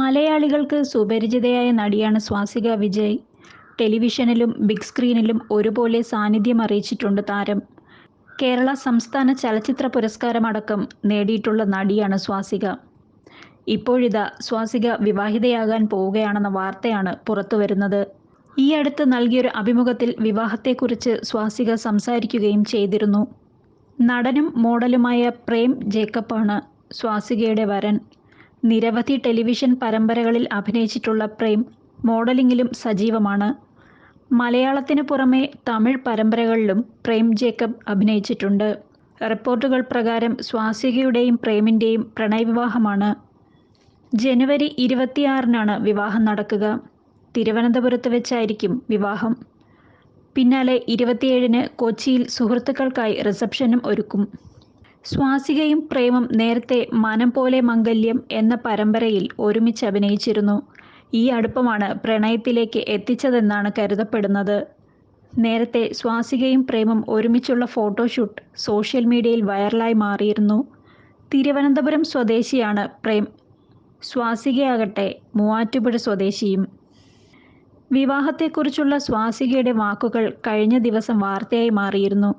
മലയാളികൾക്ക് സുപരിചിതയായ നടിയാണ് സ്വാസിക വിജയ്. ടെലിവിഷനിലും ബിഗ് സ്ക്രീനിലും ഒരുപോലെ സാന്നിധ്യം അറിയിച്ചിട്ടുണ്ട് താരം. കേരള സംസ്ഥാന ചലച്ചിത്ര പുരസ്കാരമടക്കം നേടിയിട്ടുള്ള നടിയാണ് സ്വാസിക. ഇപ്പോഴിതാ സ്വാസിക വിവാഹിതയാകാൻ പോവുകയാണെന്ന വാർത്തയാണ് പുറത്തു വരുന്നത് പുറത്തുവരുന്നത്. അടുത്ത് നൽകിയൊരു അഭിമുഖത്തിൽ വിവാഹത്തെക്കുറിച്ച് സ്വാസിക സംസാരിക്കുകയും ചെയ്തിരുന്നു. നടനും മോഡലുമായ പ്രേം ജേക്കബാണ് സ്വാസികയുടെ വരൻ. നിരവധി ടെലിവിഷൻ പരമ്പരകളിൽ അഭിനയിച്ചിട്ടുള്ള പ്രേം മോഡലിംഗിലും സജീവമാണ്. മലയാളത്തിനു പുറമെ തമിഴ് പരമ്പരകളിലും പ്രേം ജേക്കബ് അഭിനയിച്ചിട്ടുണ്ട്. റിപ്പോർട്ടുകൾ പ്രകാരം സ്വാസികയുടെയും പ്രേമിന്റെയും പ്രണയവിവാഹമാണ്. ജനുവരി ഇരുപത്തിയാറിനാണ് വിവാഹം നടക്കുക. തിരുവനന്തപുരത്ത് വെച്ചായിരിക്കും വിവാഹം. പിന്നാലെ ഇരുപത്തിയേഴിന് കൊച്ചിയിൽ സുഹൃത്തുക്കൾക്കായി റിസപ്ഷനും ഒരുക്കും. സ്വാസികയും പ്രേമം നേരത്തെ മനം പോലെ മംഗല്യം എന്ന പരമ്പരയിൽ ഒരുമിച്ച് അഭിനയിച്ചിരുന്നു ഈ അടുപ്പമാണ് പ്രണയത്തിലേക്ക് എത്തിച്ചതെന്നാണ് കരുതപ്പെടുന്നത്. നേരത്തെ സ്വാസികയും പ്രേമം ഒരുമിച്ചുള്ള ഫോട്ടോഷൂട്ട് സോഷ്യൽ മീഡിയയിൽ വൈറലായി മാറിയിരുന്നു. തിരുവനന്തപുരം സ്വദേശിയാണ് പ്രേം. സ്വാസികയാകട്ടെ മൂവാറ്റുപുഴ സ്വദേശിയും. വിവാഹത്തെക്കുറിച്ചുള്ള സ്വാസികയുടെ വാക്കുകൾ കഴിഞ്ഞ ദിവസം വാർത്തയായി മാറിയിരുന്നു.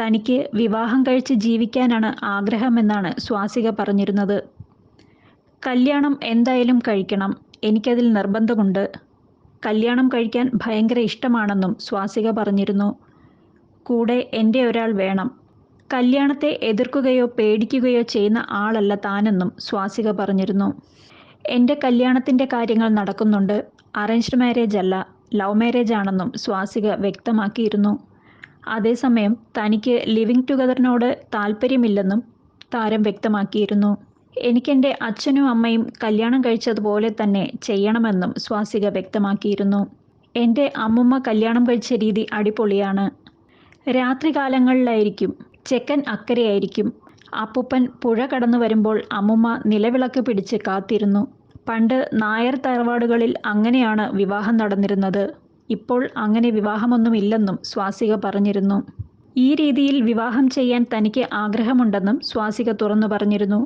തനിക്ക് വിവാഹം കഴിച്ച് ജീവിക്കാനാണ് ആഗ്രഹമെന്നാണ് സ്വാസിക പറഞ്ഞിരുന്നത്. കല്യാണം എന്തായാലും കഴിക്കണം. എനിക്കതിൽ നിർബന്ധമുണ്ട്. കല്യാണം കഴിക്കാൻ ഭയങ്കര ഇഷ്ടമാണെന്നും സ്വാസിക പറഞ്ഞിരുന്നു. കൂടെ എന്റെ ഒരാൾ വേണം. കല്യാണത്തെ എതിർക്കുകയോ പേടിക്കുകയോ ചെയ്യുന്ന ആളല്ല താനെന്നും സ്വാസിക പറഞ്ഞിരുന്നു. എന്റെ കല്യാണത്തിന്റെ കാര്യങ്ങൾ നടക്കുന്നുണ്ട്. അറേഞ്ച്ഡ് മാരേജ് അല്ല ലവ് മാരേജ് ആണെന്നും സ്വാസിക വ്യക്തമാക്കിയിരുന്നു. അതേസമയം തനിക്ക് ലിവിങ് ടുഗദറിനോട് താല്പര്യമില്ലെന്നും താരം വ്യക്തമാക്കിയിരുന്നു. എനിക്കെന്റെ അച്ഛനും അമ്മയും കല്യാണം കഴിച്ചതുപോലെ തന്നെ ചെയ്യണമെന്നും സ്വാസിക വ്യക്തമാക്കിയിരുന്നു. എന്റെ അമ്മുമ്മ കല്യാണം കഴിച്ച രീതി അടിപൊളിയാണ്. രാത്രികാലങ്ങളിലായിരിക്കും. ചെക്കൻ അക്കരയായിരിക്കും അപ്പൂപ്പൻ പുഴ കടന്നു വരുമ്പോൾ അമ്മുമ്മ നിലവിളക്ക് പിടിച്ച് കാത്തിരുന്നു. പണ്ട് നായർ തറവാടുകളിൽ അങ്ങനെയാണ് വിവാഹം നടന്നിരുന്നത്. ഇപ്പോൾ അങ്ങനെ വിവാഹമൊന്നുമില്ലെന്നും സ്വാസിക പറഞ്ഞിരുന്നു. ഈ രീതിയിൽ വിവാഹം ചെയ്യാൻ തനിക്ക് ആഗ്രഹമുണ്ടെന്നും സ്വാസിക തുറന്നു പറഞ്ഞിരുന്നു.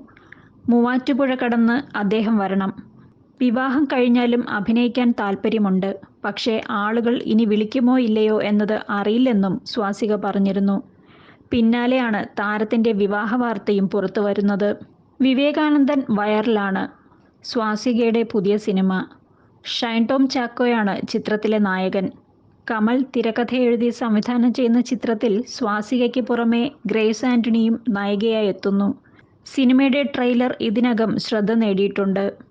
മൂവാറ്റുപുഴ കടന്ന് അദ്ദേഹം വരണം. വിവാഹം കഴിഞ്ഞാലും അഭിനയിക്കാൻ താല്പര്യമുണ്ട് പക്ഷേ ആളുകൾ ഇനി വിളിക്കുമോ ഇല്ലയോ എന്നത് അറിയില്ലെന്നും സ്വാസിക പറഞ്ഞിരുന്നു. പിന്നാലെയാണ് താരത്തിന്റെ വിവാഹ വാർത്തയും പുറത്തു വരുന്നത് വിവേകാനന്ദൻ വയറിലാണ് സ്വാസികയുടെ പുതിയ സിനിമ. ഷൈൻ ടോം ചാക്കോയാണ് ചിത്രത്തിലെ നായകൻ. കമൽ തിരക്കഥ എഴുതി സംവിധാനം ചെയ്യുന്ന ചിത്രത്തിൽ സ്വാസികയ്ക്ക് പുറമെ ഗ്രേസ് ആന്റണിയും നായികയായെത്തുന്നു. സിനിമയുടെ ട്രെയിലർ ഇതിനകം ശ്രദ്ധ നേടിയിട്ടുണ്ട്.